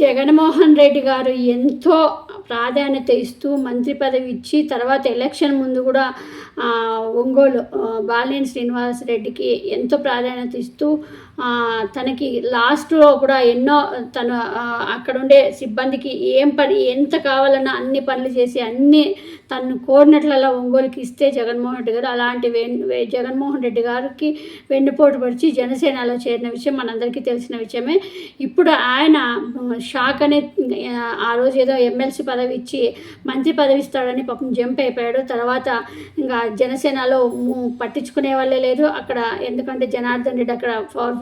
జగన్మోహన్ రెడ్డి గారు ఎంతో ప్రాధాన్యత ఇస్తూ మంత్రి పదవి ఇచ్చి తర్వాత ఎలక్షన్ ముందు కూడా ఒంగోలు బాలినేని శ్రీనివాస్ రెడ్డికి ఎంతో ప్రాధాన్యత ఇస్తూ తనకి లాస్ట్లో కూడా ఎన్నో తను అక్కడ ఉండే సిబ్బందికి ఏం పని ఎంత కావాలన్నా అన్ని పనులు చేసి అన్ని తను కోరినట్లలా ఒంగోలుకి ఇస్తే జగన్మోహన్ రెడ్డి గారు. అలాంటి వెన్- జగన్మోహన్ రెడ్డి గారికి వెన్నుపోటు పడిచి జనసేనలో చేరిన విషయం మనందరికీ తెలిసిన విషయమే. ఇప్పుడు ఆయన షాక్ అనే ఆ, రోజు ఏదో ఎమ్మెల్సీ పదవి ఇచ్చి మంత్రి పదవి ఇస్తాడని పాపం జంప్ అయిపోయాడు. తర్వాత ఇంకా జనసేనలో పట్టించుకునే వాళ్ళే లేదు. అక్కడ ఎందుకంటే జనార్దన్ రెడ్డి అక్కడ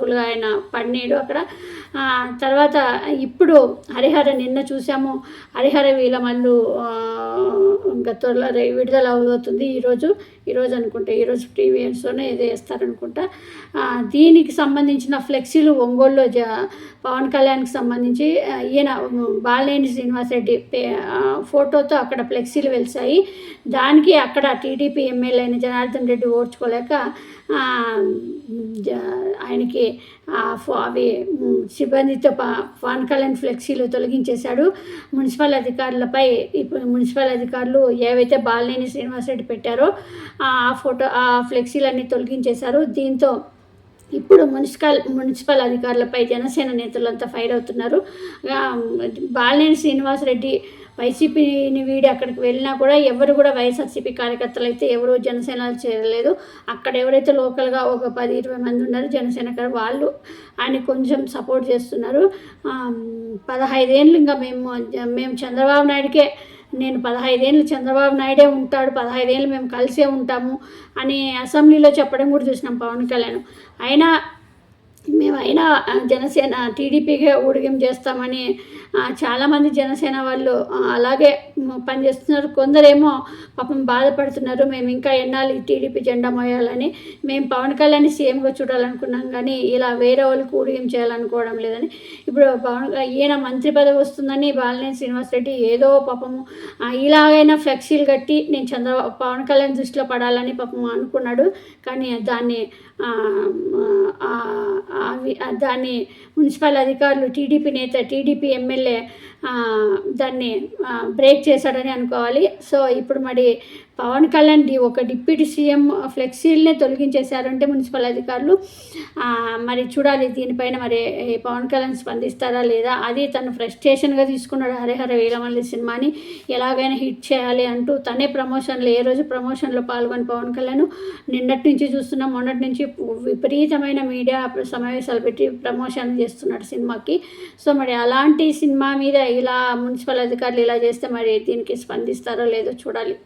పవర్ఫుల్గా ఆయన పడినాడు అక్కడ. తర్వాత ఇప్పుడు హరిహర నిన్న చూసాము. హరిహర వీలమల్లు ఆ, ఇంకా త్వరలో రే- విడుదల అవుతుంది ఈరోజు ఈరోజు అనుకుంటా ఈరోజు ప్రీవియస్లోనే ఏదో వేస్తారనుకుంటా దీనికి సంబంధించిన ఫ్లెక్సీలు ఒంగోలులో జ పవన్ కళ్యాణ్కి సంబంధించి ఈయన బాలనేని బాలినేని శ్రీనివాసరెడ్డి పే ఫోటోతో అక్కడ ఫ్లెక్సీలు వెలిసాయి దానికి అక్కడ టీడీపీ ఎమ్మెల్యే అయిన జనార్దన్ రెడ్డి ఓడ్చుకోలేక ఆయనకి అవి సిబ్బందితో పా పవన్ కళ్యాణ్ ఫ్లెక్సీలు తొలగించేశాడు. మున్సిపల్ అధికారులపై ఇప్పుడు మున్సిపల్ అధికారులు ఏవైతే బాలినేని శ్రీనివాసరెడ్డి పెట్టారో ఆ ఫోటో ఆ ఫ్లెక్సీలన్నీ తొలగించేశారు. దీంతో ఇప్పుడు మున్సిపల్ మున్సిపల్ అధికారులపై జనసేన నేతలంతా ఫైర్ అవుతున్నారు. బాలినేని శ్రీనివాసరెడ్డి వైసీపీని వీడి అక్కడికి వెళ్ళినా కూడా ఎవరు కూడా వైఎస్ఆర్సీపీ కార్యకర్తలు అయితే ఎవరు జనసేనలో చేరలేదు. అక్కడ ఎవరైతే లోకల్గా ఒక పది ఇరవై మంది ఉన్నారో జనసేన వాళ్ళు ఆయన కొంచెం సపోర్ట్ చేస్తున్నారు. పదహైదేళ్ళు ఇంకా మేము మేము చంద్రబాబు నాయుడికే నేను పదహైదేళ్ళు చంద్రబాబు నాయుడే ఉంటాడు పదహైదేళ్ళు మేము కలిసే ఉంటాము అని అసెంబ్లీలో చెప్పడం కూడా చూసినాం పవన్ కళ్యాణ్. అయినా మేమైనా జనసేన టీడీపీగా ఊడిగం చేస్తామని చాలామంది జనసేన వాళ్ళు అలాగే పనిచేస్తున్నారు. కొందరేమో పాపం బాధపడుతున్నారు. మేము ఇంకా ఎన్నాళ్ళు ఈ టీడీపీ జెండా మోయాలని మేము పవన్ కళ్యాణ్ సీఎంగా చూడాలనుకున్నాం కానీ ఇలా వేరే వాళ్ళకి ఊడిగం చేయాలనుకోవడం లేదని. ఇప్పుడు పవన్ ఈయన మంత్రి పదవి వస్తుందని బాలినేని శ్రీనివాసరెడ్డి ఏదో పాపము ఇలాగైనా ఫ్లెక్సీలు కట్టి నేను చంద్రబాబు పవన్ కళ్యాణ్ దృష్టిలో పడాలని పాపం అనుకున్నాడు. కానీ దాన్ని ఆ, దాన్ని మున్సిపల్ అధికారులు టీడీపీ నేత టీడీపీ ఎమ్మెల్యే దాన్ని బ్రేక్ చేశాడని అనుకోవాలి. సో ఇప్పుడు మరి పవన్ కళ్యాణ్ డి ఒక డిప్యూటీ సీఎం ఫ్లెక్సీలనే తొలగించేశారంటే మున్సిపల్ అధికారులు. మరి చూడాలి దీనిపైన మరి పవన్ కళ్యాణ్ స్పందిస్తారా లేదా? అది తను ఫ్రస్ట్రేషన్గా తీసుకున్నాడు హరిహర వీరమల్లి సినిమాని. ఎలాగైనా హిట్ చేయాలి అంటూ తనే ప్రమోషన్లో ఏ రోజు ప్రమోషన్లో పాల్గొని పవన్ కళ్యాణ్ నిన్నటి నుంచి చూస్తున్నాం. మొన్నటి నుంచి విపరీతమైన మీడియా సమావేశాలు పెట్టి ప్రమోషన్ చేస్తున్నాడు సినిమాకి. సో మరి అలాంటి సినిమా మీద ఇలా మున్సిపల్ అధికారులు ఇలా చేస్తే మరి దీనికి స్పందిస్తారో లేదో చూడాలి.